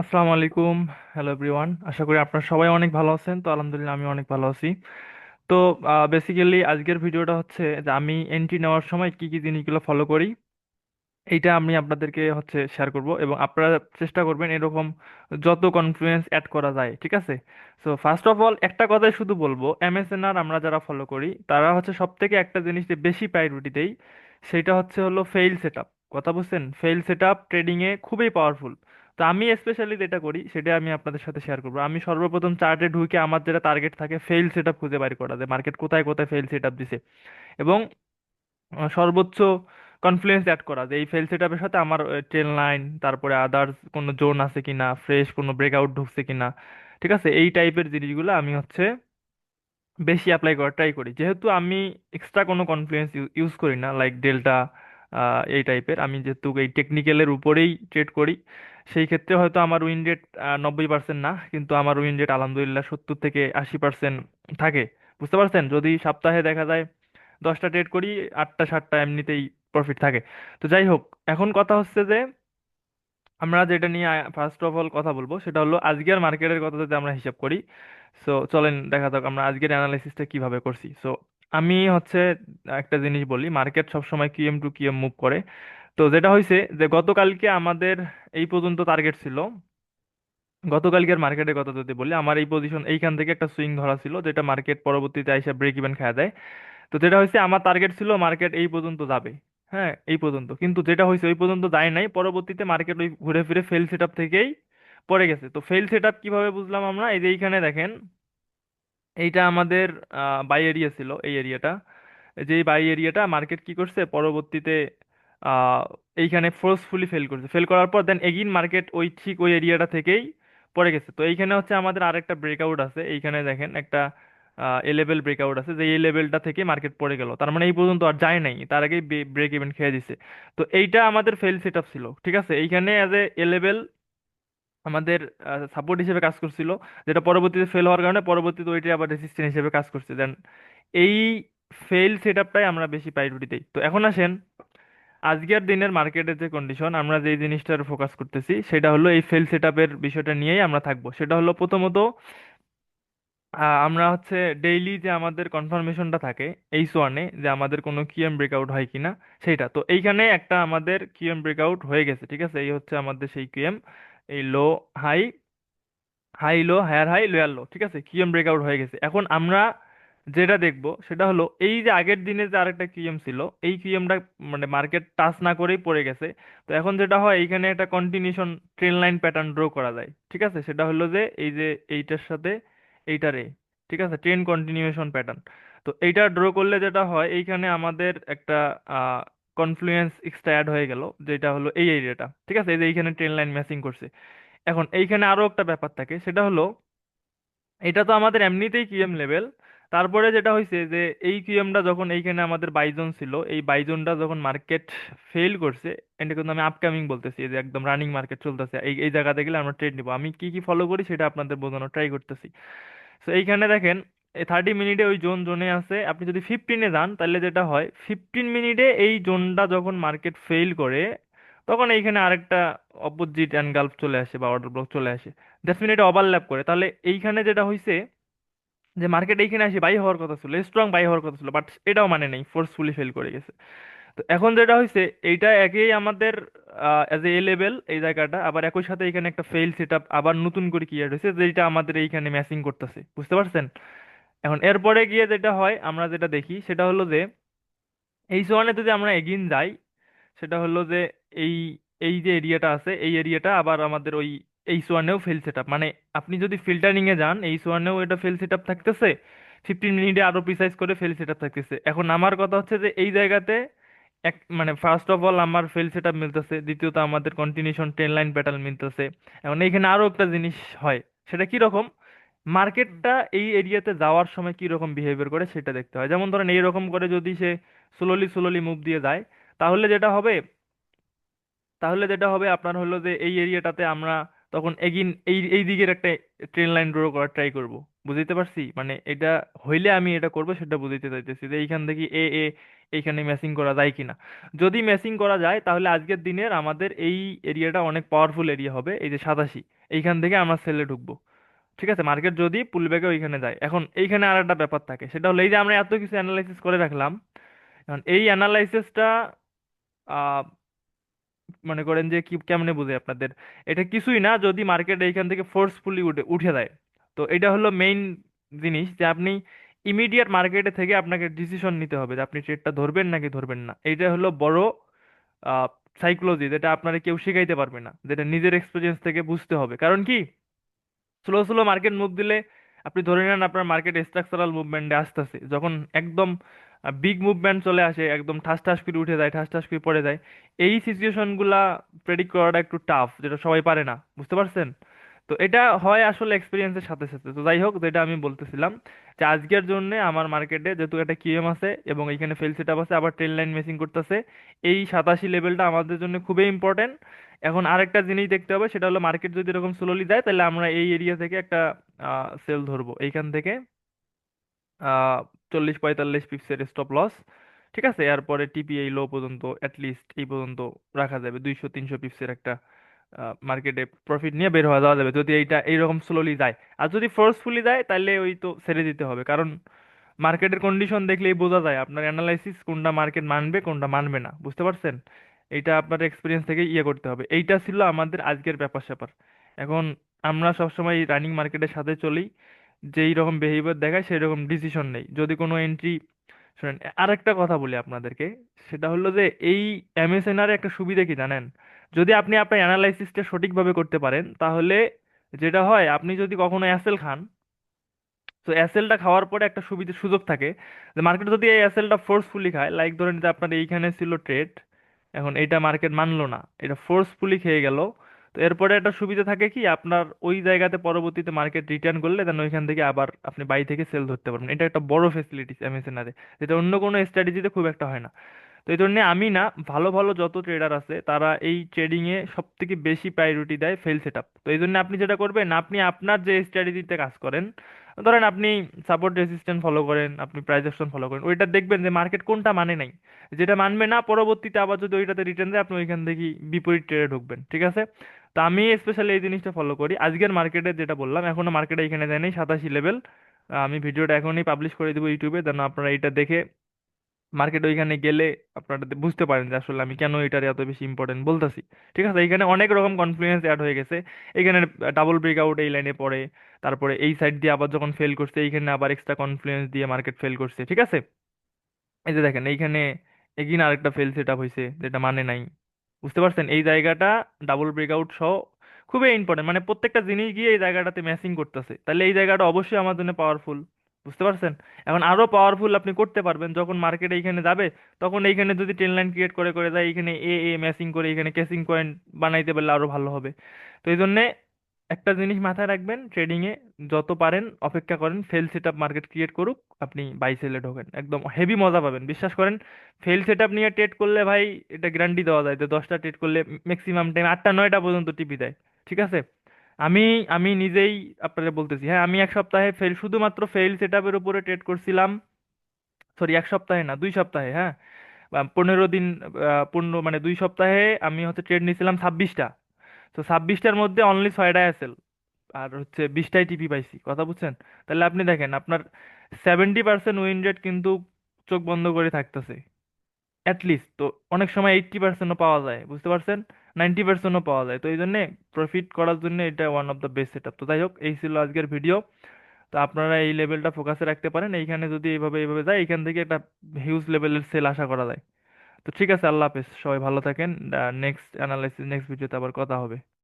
আসসালামু আলাইকুম। Hello everyone আশা করি আপনারা সবাই অনেক ভালো আছেন। তো আলহামদুলিল্লাহ আমি অনেক ভালো আছি। তো বেসিক্যালি আজকের ভিডিওটা হচ্ছে যে আমি এন্ট্রি নেওয়ার সময় কি কি জিনিসগুলো ফলো করি, এইটা আমি আপনাদেরকে হচ্ছে শেয়ার করব এবং আপনারা চেষ্টা করবেন এরকম যত কনফ্লুয়েন্স অ্যাড করা যায়, ঠিক আছে? সো ফার্স্ট অফ অল একটা কথাই শুধু বলব এমএসএনআর আমরা যারা ফলো করি, তারা হচ্ছে সব থেকে একটা জিনিস যে বেশি প্রায়োরিটি দেই সেটা হচ্ছে হলো ফেইল সেটআপ কথা বুঝছেন? ফেইল সেটআপ ট্রেডিং এ খুবই পাওয়ারফুল তো আমি স্পেশালি যেটা করি সেটা আমি আপনাদের সাথে শেয়ার করব। আমি সর্বপ্রথম চার্টে ঢুকে আমার যেটা টার্গেট থাকে ফেইল সেটআপ খুঁজে বের করা যায় মার্কেট কোথায় কোথায় ফেইল সেটআপ দিছে। এবং সর্বোচ্চ কনফ্লুয়েন্স অ্যাড করা যে এই ফেল সেটআপের সাথে আমার ট্রেন লাইন তারপরে আদার্স কোনো জোন আছে কিনা ফ্রেশ কোনো ব্রেকআউট ঢুকছে কিনা, ঠিক আছে? এই টাইপের জিনিসগুলো আমি হচ্ছে বেশি অ্যাপ্লাই করার ট্রাই করি। যেহেতু আমি এক্সট্রা কোনো কনফ্লুয়েন্স ইউজ করি না লাইক ডেল্টা এই টাইপের আমি যেহেতু এই টেকনিক্যালের উপরেই ট্রেড করি সেই ক্ষেত্রে হয়তো আমার উইন রেট নব্বই পার্সেন্ট না, কিন্তু আমার উইন রেট আলহামদুলিল্লাহ সত্তর থেকে আশি পার্সেন্ট থাকে। বুঝতে পারছেন? যদি সপ্তাহে দেখা যায় দশটা ট্রেড করি, আটটা, সাতটা এমনিতেই প্রফিট থাকে। তো যাই হোক, এখন কথা হচ্ছে যে, আমরা যেটা নিয়ে ফার্স্ট অফ অল কথা বলব, সেটা হলো আজকের মার্কেটের কথা যদি আমরা হিসাব করি সো চলেন দেখা যাক আমরা আজকের অ্যানালাইসিসটা কীভাবে করছি। সো আমি হচ্ছে একটা জিনিস বলি, মার্কেট সবসময় কিএম টু কিএম মুভ করে। তো যেটা হয়েছে যে গতকালকে আমাদের এই পর্যন্ত টার্গেট ছিল, গতকালকের মার্কেটের কথা যদি বলি, আমার এই পজিশন এইখান থেকে একটা সুইং ধরা ছিল, যেটা মার্কেট পরবর্তীতে আইসা ব্রেক ইভেন খাওয়া দেয়। তো যেটা হয়েছে আমার টার্গেট ছিল মার্কেট এই পর্যন্ত যাবে হ্যাঁ এই পর্যন্ত। কিন্তু যেটা হয়েছে ওই পর্যন্ত যায় নাই, পরবর্তীতে মার্কেট ওই ঘুরে ফিরে ফেল সেটআপ থেকেই পড়ে গেছে। তো ফেল সেটআপ কীভাবে বুঝলাম আমরা? এই যে এইখানে দেখেন, এইটা আমাদের বাই এরিয়া ছিল, এই এরিয়াটা যে বাই এরিয়াটা মার্কেট কি করছে? পরবর্তীতে এইখানে ফোর্সফুলি ফেল করছে। ফেল করার পর দেন এগিন মার্কেট ওই ঠিক ওই এরিয়াটা থেকেই পড়ে গেছে। তো এইখানে হচ্ছে আমাদের আরেকটা ব্রেকআউট আছে। এইখানে দেখেন একটা এ লেভেল ব্রেকআউট আছে যে এই লেভেলটা থেকে মার্কেট পড়ে গেল। তার মানে এই পর্যন্ত আর যায় নাই। তার আগেই ব্রেক ইভেন খেয়ে দিছে। তো এইটা আমাদের ফেল সেটআপ ছিল, ঠিক আছে? এইখানে অ্যাজ এ এ লেভেল আমাদের সাপোর্ট হিসেবে কাজ করছিল, যেটা পরবর্তীতে ফেল হওয়ার কারণে পরবর্তীতে ওইটা আবার রেসিস্ট্যান্ট হিসেবে কাজ করছে। দেন এই ফেল সেটআপটাই আমরা বেশি প্রায়োরিটি দিই। তো এখন আসেন আজকের দিনের মার্কেটের যে কন্ডিশন আমরা যে জিনিসটার ফোকাস করতেছি, সেটা হলো এই ফেল সেটআপের বিষয়টা নিয়েই আমরা থাকব। সেটা হলো প্রথমত আমরা হচ্ছে ডেইলি যে আমাদের কনফার্মেশনটা থাকে এই সোয়ানে যে আমাদের কোনো কিএম ব্রেকআউট হয় কিনা, সেইটা। তো এইখানে একটা আমাদের কিএম ব্রেকআউট হয়ে গেছে, ঠিক আছে? এই হচ্ছে আমাদের সেই কিএম এই low high high low higher high lower low ঠিক আছে? কিএম ব্রেকআউট হয়ে গেছে। এখন আমরা যেটা দেখব সেটা হলো, এই যে আগের দিনে যে আরেকটা কিএম ছিল, এই কিএমটা মানে মার্কেট টাচ না করেই পড়ে গেছে। তো এখন যেটা হয়, এইখানে একটা continuation trend line pattern draw করা যায়। ঠিক আছে? সেটা হলো যে এই যে এইটার সাথে এইটারে ঠিক আছে? ট্রেন কন্টিনিউশন প্যাটার্ন তো এইটা ড্র করলে যেটা হয়, এইখানে আমাদের একটা কনফ্লুয়েন্স এক্সট্রা অ্যাড হয়ে গেল, যেটা হলো এই এরিয়াটা ঠিক আছে? এই যে এইখানে ট্রেন লাইন ম্যাচিং করছে। এখন এইখানে আরও একটা ব্যাপার থাকে, সেটা হলো, এটা তো আমাদের এমনিতেই কিএম লেভেল তারপরে যেটা হয়েছে যে, এই কিএমটা যখন এইখানে আমাদের বাইজন ছিল, এই বাইজনটা যখন মার্কেট ফেল করছে, এটা কিন্তু আমি আপকামিং বলতেছি যে একদম রানিং মার্কেট চলতেছে, এই এই জায়গাতে গেলে আমরা ট্রেড নিবো। আমি কি কি ফলো করি সেটা আপনাদের বোঝানোর ট্রাই করতেছি। সো এইখানে দেখেন, এই থার্টি মিনিটে ওই জোন জোনে আছে, আপনি যদি ফিফটিনে যান, তাহলে যেটা হয় ফিফটিন মিনিটে এই জোনটা যখন মার্কেট ফেল করে, তখন এইখানে আরেকটা অপোজিট অ্যানগালফ চলে আসে বা অর্ডার ব্লক চলে আসে। দ্যাটস মিন এটা ওভারল্যাপ করে। তাহলে এইখানে যেটা হয়েছে যে মার্কেট এইখানে আসে বাই হওয়ার কথা ছিল স্ট্রং বাই হওয়ার কথা ছিল বাট এটাও মানে নেই ফোর্সফুলি ফেল করে গেছে। তো এখন যেটা হয়েছে এইটা একই আমাদের অ্যাজ এ লেভেল এই জায়গাটা, আবার একই সাথে এখানে একটা ফেল সেট আবার নতুন করে ক্রিয়েট হয়েছে, যেটা আমাদের এইখানে ম্যাচিং করতেছে, বুঝতে পারছেন? এখন এরপরে গিয়ে যেটা হয়, আমরা যেটা দেখি, সেটা হলো যে, এই জোনে যদি আমরা এগিন যাই, সেটা হলো যে, এই এই যে এরিয়াটা আছে, এই এরিয়াটা আবার আমাদের ওই এইচ ওয়ানেও ফেল সেট আপ মানে আপনি যদি ফিল্টারিংয়ে যান এইচ ওয়ানেও এটা ফেল সেট আপ থাকতেছে ফিফটিন মিনিটে আরও প্রিসাইজ করে ফেল সেট আপ থাকতেছে। এখন আমার কথা হচ্ছে যে এই জায়গাতে এক মানে ফার্স্ট অফ অল আমার ফেল সেট আপ মিলতেছে, দ্বিতীয়ত আমাদের কন্টিনিউশন ট্রেন লাইন প্যাটার্ন মিলতেছে। এখন এইখানে আরও একটা জিনিস হয়, সেটা কি রকম মার্কেটটা এই এরিয়াতে যাওয়ার সময় কি রকম বিহেভিয়ার করে সেটা দেখতে হয়। যেমন ধরেন এইরকম করে যদি সে স্লোলি স্লোলি মুভ দিয়ে যায়, তাহলে যেটা হবে, তাহলে যেটা হবে আপনার হলো যে এই এরিয়াটাতে আমরা তখন এগিন, এই এই দিকের একটা ট্রেন লাইন ড্র করার ট্রাই করব। বুঝতে পারছি? মানে এটা হইলে আমি এটা করব, সেটা বুঝতে চাইতেছি যে এইখান থেকে এ এ, এইখানে ম্যাচিং করা যায় কিনা। যদি ম্যাচিং করা যায়, তাহলে আজকের দিনের আমাদের এই এরিয়াটা অনেক পাওয়ারফুল এরিয়া হবে, এই যে সাতাশি। এইখান থেকে আমরা সেলে ঢুকবো। ঠিক আছে? মার্কেট যদি পুল পুলব্যাকে ওইখানে যায়। এখন এইখানে আর একটা ব্যাপার থাকে, সেটা হলো এই যে আমরা এত কিছু অ্যানালাইসিস করে রাখলাম। এখন এই অ্যানালাইসিসটা মনে করেন যে কি কেমনে বুঝে আপনাদের? এটা কিছুই না, যদি মার্কেট এইখান থেকে ফোর্সফুলি উঠে উঠে দেয় তো এটা হলো মেইন জিনিস যে আপনি ইমিডিয়েট মার্কেটে থেকে আপনাকে ডিসিশন নিতে হবে যে আপনি ট্রেডটা ধরবেন নাকি ধরবেন না। এইটা হলো বড় সাইকোলজি যেটা আপনারা কেউ শেখাইতে পারবে না, যেটা নিজের এক্সপিরিয়েন্স থেকে বুঝতে হবে। কারণ কি? স্লো স্লো মার্কেট মুভ দিলে আপনি ধরে নেন আপনার মার্কেট স্ট্রাকচারাল মুভমেন্টে আসতেছে, যখন একদম বিগ মুভমেন্ট চলে আসে, একদম ঠাস ঠাস করে উঠে যায়, ঠাস ঠাস করে পড়ে যায়। এই সিচুয়েশনগুলা প্রেডিক্ট করাটা একটু টাফ যেটা সবাই পারে না, বুঝতে পারছেন? তো এটা হয় আসলে এক্সপিরিয়েন্সের সাথে সাথে। তো যাই হোক, যেটা আমি বলতেছিলাম যে আজকের জন্য আমার মার্কেটে যেহেতু একটা কিউএম আছে এবং এখানে ফেল সেটআপ আছে, আবার ট্রেন লাইন মেসিং করতেছে, এই সাতাশি লেভেলটা আমাদের জন্য খুবই ইম্পর্টেন্ট এখন আরেকটা জিনিস দেখতে হবে, সেটা হলো মার্কেট যদি এরকম স্লোলি যায়, তাহলে আমরা এই এরিয়া থেকে একটা সেল ধরবো। এইখান থেকে চল্লিশ পঁয়তাল্লিশ পিপসের স্টপ লস ঠিক আছে? এরপরে টিপি এই লো পর্যন্ত অ্যাটলিস্ট এই পর্যন্ত রাখা যাবে। দুইশো, তিনশো পিপসের একটা মার্কেটে প্রফিট নিয়ে বের হওয়া যাওয়া যাবে। যদি এইটা এইরকম স্লোলি যায়। আর যদি ফোর্সফুলি যায় তাহলে ওই তো ছেড়ে দিতে হবে। কারণ মার্কেটের কন্ডিশন দেখলেই বোঝা যায়। আপনার অ্যানালাইসিস কোনটা মার্কেট মানবে, কোনটা মানবে না। বুঝতে পারছেন? এইটা আপনার এক্সপিরিয়েন্স থেকে ইয়ে করতে হবে। এইটা ছিল আমাদের আজকের ব্যাপার স্যাপার এখন আমরা সবসময় রানিং মার্কেটের সাথে চলি। যেই রকম বিহেভিয়ার দেখায়, সেই রকম ডিসিশন নেই। যদি কোনো এন্ট্রি শুনেন, আরেকটা কথা বলি আপনাদেরকে। সেটা হলো যে, এই এমএসএনআর একটা সুবিধা কি জানেন? যদি আপনি আপনার অ্যানালাইসিসটা সঠিকভাবে করতে পারেন, তাহলে যেটা হয়, আপনি যদি কখনো অ্যাসেল খান, তো অ্যাসেলটা খাওয়ার পরে একটা সুবিধা, সুযোগ থাকে যে মার্কেট যদি এই অ্যাসেলটা ফোর্সফুলি খায় লাইক ধরেন যে আপনার এইখানে ছিল ট্রেড এখন এইটা মার্কেট মানলো না। এটা ফোর্সফুলি খেয়ে গেল তো এরপরে একটা সুবিধা থাকে কি, আপনার ওই জায়গাতে পরবর্তীতে মার্কেট রিটার্ন করলে দেন ওইখান থেকে আবার আপনি বাই থেকে সেল ধরতে পারবেন। এটা একটা বড় ফেসিলিটিস এমএসএনআরে যেটা অন্য কোনো স্ট্র্যাটেজিতে খুব একটা হয় না। তো এই জন্য আমি না, ভালো ভালো যত ট্রেডার আছে, তারা এই ট্রেডিংয়ে সব থেকে বেশি প্রায়োরিটি দেয় ফেল সেট আপ তো এই জন্য আপনি যেটা করবেন, আপনি আপনার যে স্ট্র্যাটেজিতে কাজ করেন, ধরেন আপনি সাপোর্ট রেজিস্ট্যান্স ফলো করেন, আপনি প্রাইস অ্যাকশন ফলো করেন, ওইটা দেখবেন যে মার্কেট কোনটা মানে নাই। যেটা মানবে না, পরবর্তীতে আবার যদি ওইটাতে রিটার্ন দেয়, আপনি ওইখান থেকে বিপরীত ট্রেডে ঢুকবেন, ঠিক আছে? তো আমি স্পেশালি এই জিনিসটা ফলো করি। আজকের মার্কেটে যেটা বললাম, এখনও মার্কেটে এখানে যায় নাই সাতাশি লেভেল আমি ভিডিওটা এখনই পাবলিশ করে দেবো ইউটিউবে যেন আপনারা এটা দেখে মার্কেট ওইখানে গেলে আপনারা বুঝতে পারেন যে আসলে আমি কেন এটার এত বেশি ইম্পর্টেন্ট বলতেছি। ঠিক আছে এখানে অনেক রকম কনফ্লুয়েন্স অ্যাড হয়ে গেছে। এখানে ডাবল ব্রেকআউট এই লাইনে পড়ে, তারপরে এই সাইড দিয়ে আবার যখন ফেল করছে, এইখানে আবার এক্সট্রা কনফ্লুয়েন্স দিয়ে মার্কেট ফেল করছে, ঠিক আছে? এই যে দেখেন, এইখানে এগিন আরেকটা ফেল সেট আপ হয়েছে যেটা মানে নাই। বুঝতে পারছেন? এই জায়গাটা ডাবল ব্রেকআউট সহ খুবই ইম্পর্টেন্ট মানে প্রত্যেকটা জিনিস গিয়ে এই জায়গাটাতে ম্যাচিং করতেছে। তাহলে এই জায়গাটা অবশ্যই আমার জন্য পাওয়ারফুল বুঝতে পারছেন? এখন আরও পাওয়ারফুল আপনি করতে পারবেন, যখন মার্কেটে এইখানে যাবে, তখন এইখানে যদি ট্রেন লাইন ক্রিয়েট করে করে যায়, এইখানে এ এ ম্যাচিং করে, এইখানে ক্যাচিং পয়েন্ট বানাইতে পারলে আরও ভালো হবে। তো এই জন্যে একটা জিনিস মাথায় রাখবেন ট্রেডিং এ যত পারেন, অপেক্ষা করেন ফেল সেটআপ মার্কেট ক্রিয়েট করুক, আপনি বাই সেলে ঢোকেন। একদম হেভি মজা পাবেন। বিশ্বাস করেন ফেল সেটআপ নিয়ে ট্রেড করলে ভাই, এটা গ্যারান্টি দেওয়া যায় যে দশটা ট্রেড করলে ম্যাক্সিমাম টাইম আটটা, নয়টা পর্যন্ত টিপি দেয়। ঠিক আছে? আমি আমি নিজেই আপনাদের বলতেছি হ্যাঁ আমি এক সপ্তাহে ফেল শুধুমাত্র ফেল সেটআপের উপরে ট্রেড করছিলাম সরি এক সপ্তাহে না, দুই সপ্তাহে হ্যাঁ? পনেরো দিন পনেরো মানে দুই সপ্তাহে আমি হচ্ছে ট্রেড নিয়েছিলাম ছাব্বিশটা। তো ছাব্বিশটার মধ্যে অনলি ছয়টায় এসেল আর হচ্ছে বিশটাই টিপি পাইছি, কথা বুঝছেন? তাহলে আপনি দেখেন, আপনার সেভেন্টি পার্সেন্ট উইন রেট কিন্তু চোখ বন্ধ করে থাকতেছে। অ্যাটলিস্ট তো অনেক সময় এইট্টি পার্সেন্টও পাওয়া যায়, বুঝতে পারছেন? নাইনটি পার্সেন্টও পাওয়া যায়। তো এই জন্যে প্রফিট করার জন্য এটা one of the best set up তো যাই হোক এই ছিল আজকের ভিডিও তো আপনারা এই লেভেলটা ফোকাসে রাখতে পারেন। এইখানে যদি এইভাবে এইভাবে যায়, এইখান থেকে একটা হিউজ লেভেলের সেল আশা করা যায়। তো ঠিক আছে, আল্লাহ হাফেজ, সবাই ভালো থাকেন। নেক্সট অ্যানালাইসিস নেক্সট ভিডিওতে আবার কথা হবে।